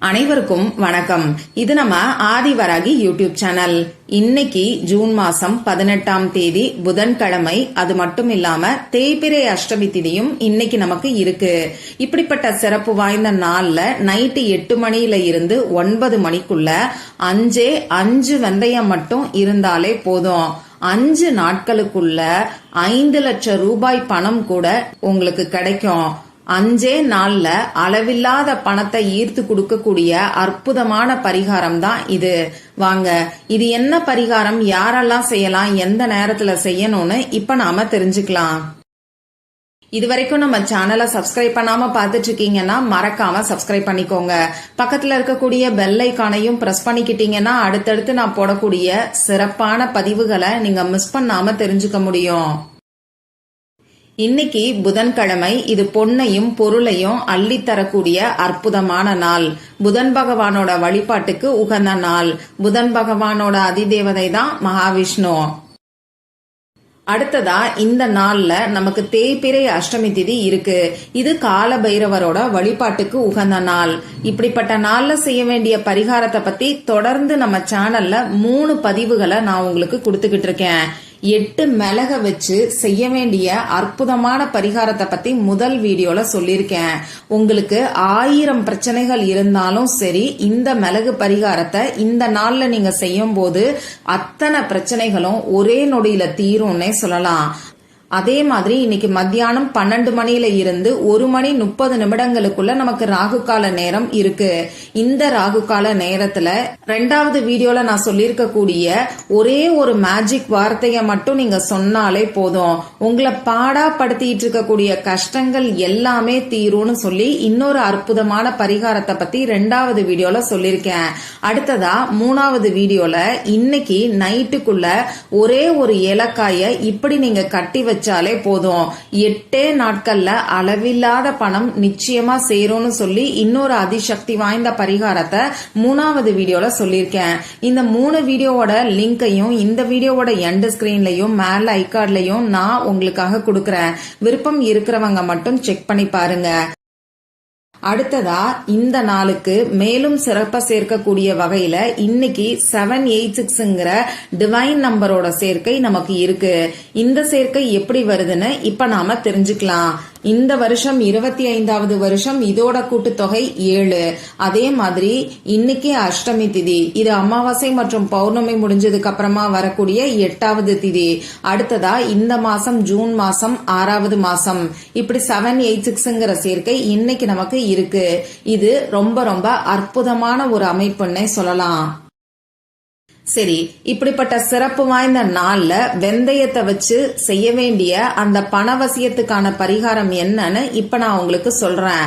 அனைவருக்கும் வணக்கம். இது நம்ம ஆதிவராகி யூடியூப் சேனல். இன்னைக்கு ஜூன் மாசம் பதினெட்டாம் தேதி புதன்கிழமை. அது மட்டும் இல்லாம தேய்பிரை அஷ்டமி திதியும் இன்னைக்கு நமக்கு இருக்கு. இப்படிப்பட்ட சிறப்பு வாய்ந்த நாள்ல நைட்டு எட்டு மணியில இருந்து ஒன்பது மணிக்குள்ள அஞ்சே அஞ்சு வெந்தயம் மட்டும் இருந்தாலே போதும். அஞ்சு நாட்களுக்குள்ள ஐந்து லட்சம் ரூபாய் பணம் கூட உங்களுக்கு கிடைக்கும். அஞ்சே நாள்ல அளவில்லாத பணத்தை ஈர்த்து கொடுக்கக்கூடிய அற்புதமான பரிகாரம் தான் இது. வாங்க இது என்ன பரிகாரம்? யாரெல்லாம் செய்யலாம்? எந்த நேரத்துல செய்யணும்னு இப்ப நாம தெரிஞ்சுக்கலாம். இது வரைக்கும் நம்ம சேனலை சப்ஸ்கிரைப் பண்ணாம பாத்துட்டு இருக்கீங்கன்னா மறக்காம சப்ஸ்கிரைப் பண்ணிக்கோங்க. பக்கத்துல இருக்கக்கூடிய பெல் ஐக்கானையும் பிரஸ் பண்ணிக்கிட்டீங்கன்னா அடுத்தடுத்து நான் போடக்கூடிய சிறப்பான பதிவுகளை நீங்க மிஸ் பண்ணாம தெரிஞ்சுக்க முடியும். இன்னைக்கு புதன்கிழமை இது பொன்னையும் பொருளையும் அள்ளித் தரக்கூடிய அற்புதமான நாள். புதன் பகவானோட வழிபாட்டுக்கு உகந்த நாள். புதன் பகவானோட அதிதேவதை தான் மகாவிஷ்ணு. அடுத்ததா இந்த நாள்ல நமக்கு தேய்பிரை அஷ்டமி திதி இருக்கு. இது கால பைரவரோட வழிபாட்டுக்கு உகந்த நாள். இப்படிப்பட்ட நாள்ல செய்ய வேண்டிய பரிகாரத்தை பத்தி தொடர்ந்து நம்ம சேனல்ல மூணு பதிவுகளை நான் உங்களுக்கு கொடுத்துக்கிட்டு இருக்கேன். எட்டு மிளக வச்சு செய்ய வேண்டிய அற்புதமான பரிகாரத்தை பத்தி முதல் வீடியோல சொல்லியிருக்கேன். உங்களுக்கு ஆயிரம் பிரச்சனைகள் இருந்தாலும் சரி இந்த மிளகு பரிகாரத்தை இந்த நாள்ல நீங்க செய்யும் போது அத்தனை பிரச்சனைகளும் ஒரே நொடியில தீரும்னே சொல்லலாம். அதே மாதிரி இன்னைக்கு மத்தியானம் பன்னெண்டு மணியில இருந்து ஒரு மணி முப்பது நிமிடங்களுக்குள்ள நமக்கு ராகு கால நேரம் இருக்கு. இந்த ராகு கால நேரத்துல ரெண்டாவது வீடியோல நான் சொல்லியிருக்கக்கூடிய ஒரே ஒரு மேஜிக் வார்த்தையை மட்டும் நீங்க சொன்னாலே போதும். உங்களை பாடா படுத்திட்டு இருக்கக்கூடிய கஷ்டங்கள் எல்லாமே தீரும்னு சொல்லி இன்னொரு அற்புதமான பரிகாரத்தை பத்தி ரெண்டாவது வீடியோல சொல்லியிருக்கேன். அடுத்ததா மூணாவது வீடியோல இன்னைக்கு நைட்டுக்குள்ள ஒரே ஒரு ஏலக்காய இப்படி நீங்க கட்டி வச்சாலே போதும். எட்டே நாட்கள்ல அளவில்லாத பணம் நிச்சயமா சேரும்னு சொல்லி இன்னொரு அதிசக்தி வாய்ந்த பரிகாரத்தை மூணாவது வீடியோல சொல்லியிருக்கேன். இந்த மூணு வீடியோவோட லிங்கையும் இந்த வீடியோவோட எண்ட் ஸ்கிரீன்லயும் மேல ஐகார்ட்லயும் நான் உங்களுக்காக கொடுக்கறேன். விருப்பம் இருக்கிறவங்க மட்டும் செக் பண்ணி பாருங்க. அடுத்ததா இந்த நாளுக்கு மேலும் சிறப்ப சேர்க்கக்கூடிய வகையில இன்னைக்கு செவன் எயிட் சிக்ஸ்ங்கிற டிவைன் நம்பரோட சேர்க்கை நமக்கு இருக்கு. இந்த சேர்க்கை எப்படி வருதுன்னு இப்ப நாம தெரிஞ்சுக்கலாம். இந்த வருஷம் இருபத்தி ஐந்தாவது வருஷம் இதோட கூட்டுத்தொகை ஏழு. அதே மாதிரி இன்னைக்கு அஷ்டமி திதி. இது அமாவாசை மற்றும் பௌர்ணமி முடிஞ்சதுக்கு அப்புறமா வரக்கூடிய எட்டாவது திதி. அடுத்ததா இந்த மாசம் ஜூன் மாசம் ஆறாவது மாசம். இப்படி செவன் எயிட் சிக்ஸ்ங்கிற சேர்க்கை இன்னைக்கு நமக்கு இருக்கு. இது ரொம்ப ரொம்ப அற்புதமான ஒரு அமைப்புன்னே சொல்லலாம். சரி இப்படிப்பட்ட சிறப்பு வாய்ந்த நாள்ல வெந்தயத்தை வச்சு செய்ய வேண்டிய அந்த பணவசியத்துக்கான பரிகாரம் என்னன்னு இப்ப நான் உங்களுக்கு சொல்றேன்.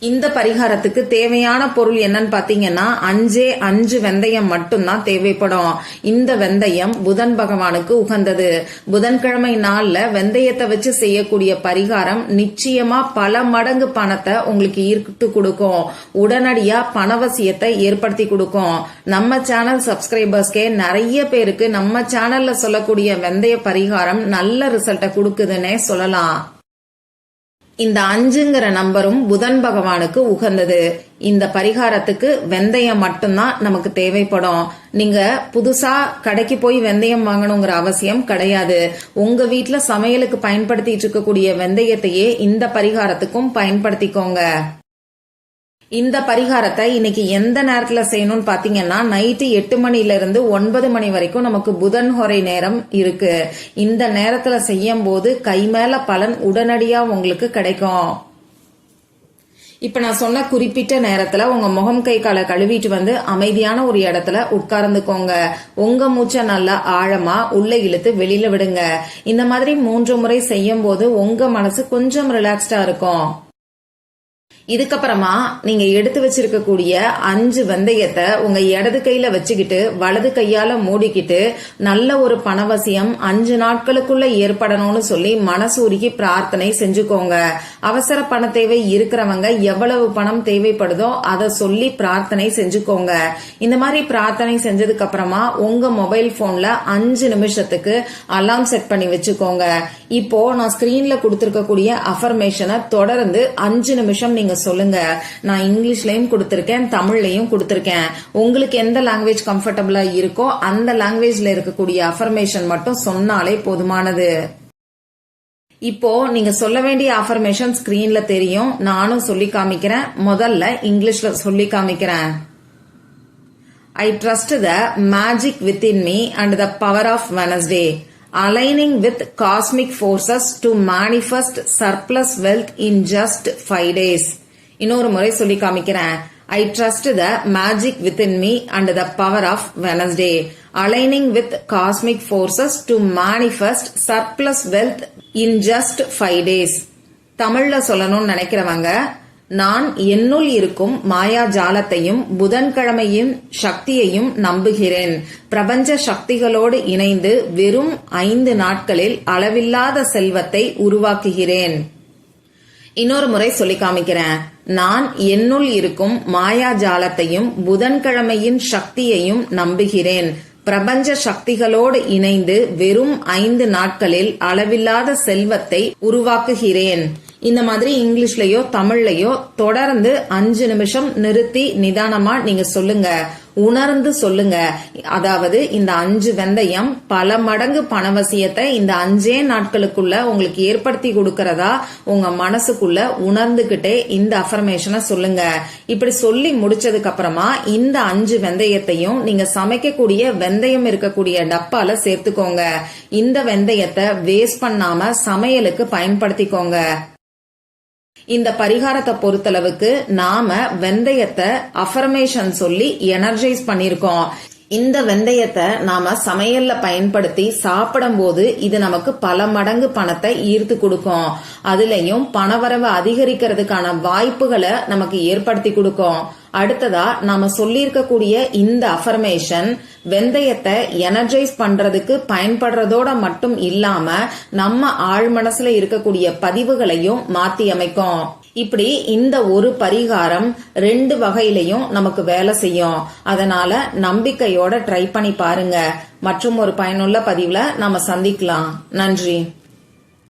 இந்த பரிகாரத்துக்கு தேவையான பொருள் என்னன்னு பாத்தீங்கன்னா அஞ்சே அஞ்சு வெந்தயம் மட்டும்தான் தேவைப்படும். இந்த வெந்தயம் புதன் பகவானுக்கு உகந்தது. புதன்கிழமை நாள்ல வெந்தயத்தை வச்சு செய்யக்கூடிய பரிகாரம் நிச்சயமா பல மடங்கு பணத்தை உங்களுக்கு ஈர்த்து கொடுக்கும். உடனடியா பணவசியத்தை ஏற்படுத்தி கொடுக்கும். நம்ம சேனல் சப்ஸ்கிரைபர்ஸ்க்கே நிறைய பேருக்கு நம்ம சேனல்ல சொல்லக்கூடிய வெந்தய பரிகாரம் நல்ல ரிசல்ட்டை கொடுக்குதுன்னே சொல்லலாம். இந்த அஞ்சுங்கிற நம்பரும் புதன் பகவானுக்கு உகந்தது. இந்த பரிகாரத்துக்கு வெந்தயம் மட்டும்தான் நமக்கு தேவைப்படும். நீங்க புதுசா கடைக்கு போய் வெந்தயம் வாங்கணுங்கிற அவசியம் கிடையாது. உங்க வீட்டுல சமையலுக்கு பயன்படுத்திட்டு இருக்கக்கூடிய வெந்தயத்தையே இந்த பரிகாரத்துக்கும் பயன்படுத்திக்கோங்க. இந்த பரிகாரத்தை இன்னைக்கு எந்த நேரத்துல செய்யணும்னு பாத்தீங்கன்னா நைட்டு எட்டு மணில இருந்து ஒன்பது மணி வரைக்கும் நமக்கு புதன் ஹொரை நேரம் இருக்கு. இந்த நேரத்துல செய்யும் போது கை மேல பலன் உடனடியா உங்களுக்கு கிடைக்கும். இப்ப நான் சொன்ன குறிப்பிட்ட நேரத்துல உங்க முகம் கை காலை கழுவிட்டு வந்து அமைதியான ஒரு இடத்துல உட்கார்ந்துக்கோங்க. உங்க மூச்சை நல்லா ஆழமா உள்ள இழுத்து வெளியில விடுங்க. இந்த மாதிரி மூன்று முறை செய்யும் போது உங்க மனசு கொஞ்சம் ரிலாக்ஸ்டா இருக்கும். இதுக்கப்புறமா நீங்க எடுத்து வச்சிருக்கக்கூடிய அஞ்சு வெந்தயத்தை உங்க இடது கையில வச்சுக்கிட்டு வலது கையால மூடிக்கிட்டு நல்ல ஒரு பணவசியம் அஞ்சு நாட்களுக்குள்ள ஏற்படணும்னு சொல்லி மனசூரிக்கு பிரார்த்தனை செஞ்சுக்கோங்க. அவசர பண தேவை இருக்கிறவங்க எவ்வளவு பணம் தேவைப்படுதோ அதை சொல்லி பிரார்த்தனை செஞ்சுக்கோங்க. இந்த மாதிரி பிரார்த்தனை செஞ்சதுக்கு அப்புறமா உங்க மொபைல் போன்ல அஞ்சு நிமிஷத்துக்கு அலாம் செட் பண்ணி வச்சுக்கோங்க. இப்போ நான் ஸ்கிரீன்ல கொடுத்திருக்கக்கூடிய அஃபர்மேஷனை தொடர்ந்து அஞ்சு நிமிஷம் நீங்க சொல்லுங்க. நான் இங்கிலீஷ்லயும் கொடுத்திருக்கேன் தமிழ்லயும் கொடுத்திருக்கேன். உங்களுக்கு எந்த லாங்குவேஜ் கம்ஃபர்டபுளா இருக்கோ அந்த லாங்குவேஜ்ல இருக்கக்கூடிய அஃபர்மேஷன் மட்டும் சொன்னாலே போதுமானது. இப்போ நீங்க சொல்ல வேண்டிய அஃபர்மேஷன் ஸ்கிரீன்ல தெரியும். நானும் சொல்லி காமிக்கிறேன். முதல்ல இங்கிலீஷ்ல சொல்லி காமிக்கிறேன். I trust the magic within me and the power of Wednesday aligning with cosmic forces to manifest surplus wealth in just five days. இன்னொரு முறை சொல்லி காமிக்கிறேன் I trust the magic within me and the power of Wednesday aligning with cosmic forces to manifest surplus wealth in just five days தமிழ்ல சொல்லணும்னு நினைக்கிறவங்க நான் என்னுள் இருக்கும் மாயா ஜாலத்தையும் புதன்கிழமையும் சக்தியையும் நம்புகிறேன். பிரபஞ்ச சக்திகளோடு இணைந்து வெறும் ஐந்து நாட்களில் அளவில்லாத செல்வத்தை உருவாக்குகிறேன். இன்னொரு முறை சொல்லி காமிக்கிறேன். நான் என்னுள் இருக்கும் மாயா ஜாலத்தையும் புதன்கிழமையின் சக்தியையும் நம்புகிறேன். பிரபஞ்ச சக்திகளோடு இணைந்து வெறும் ஐந்து நாட்களில் அளவில்லாத செல்வத்தை உருவாக்குகிறேன். இந்த மாதிரி இங்கிலீஷ்லயோ தமிழ்லயோ தொடர்ந்து அஞ்சு நிமிஷம் நிறுத்தி நிதானமா நீங்க சொல்லுங்க. உணர்ந்து சொல்லுங்க. அதாவது இந்த அஞ்சு வெந்தயம் பல மடங்கு பணவசியத்தை இந்த அஞ்சே நாட்களுக்குள்ள உங்களுக்கு ஏற்படுத்தி கொடுக்கறதா உங்க மனசுக்குள்ள உணர்ந்துகிட்டே இந்த அஃபர்மேஷனை சொல்லுங்க. இப்படி சொல்லி முடிச்சதுக்கு அப்புறமா இந்த அஞ்சு வெந்தயத்தையும் நீங்க சமைக்கக்கூடிய வெந்தயம் இருக்கக்கூடிய டப்பால சேர்த்துக்கோங்க. இந்த வெந்தயத்தை வேஸ்ட் பண்ணாம சமையலுக்கு பயன்படுத்திக்கோங்க. இந்த பரிகாரத்தை பொறுத்தளவுக்கு நாம வெந்தயத்தை அஃபர்மேஷன் சொல்லி எனர்ஜைஸ் பண்ணிருக்கோம் இந்த வெந்தயத்தை நாம சமையல்ல பயன்படுத்தி சாப்பிடும்போது இது நமக்கு பல மடங்கு பணத்தை ஈர்த்து கொடுக்கும். அதுலயும் பணவரவு அதிகரிக்கிறதுக்கான வாய்ப்புகளை நமக்கு ஏற்படுத்தி கொடுக்கும். அடுத்ததா நாம சொல்லியிருக்கக்கூடிய இந்த அஃபர்மேஷன் வெந்தயத்தை எனர்ஜைஸ் பண்றதுக்கு பயன்படுறதோட மட்டும் இல்லாம நம்ம ஆழ் மனசுல இருக்கக்கூடிய பதிவுகளையும் மாத்தி அமைக்கும். இப்படி இந்த ஒரு பரிகாரம் ரெண்டு வகையிலையும் நமக்கு வேலை செய்யும். அதனால நம்பிக்கையோட ட்ரை பண்ணி பாருங்க. மற்றும் ஒரு பயனுள்ள பதிவுல நாம சந்திக்கலாம். நன்றி.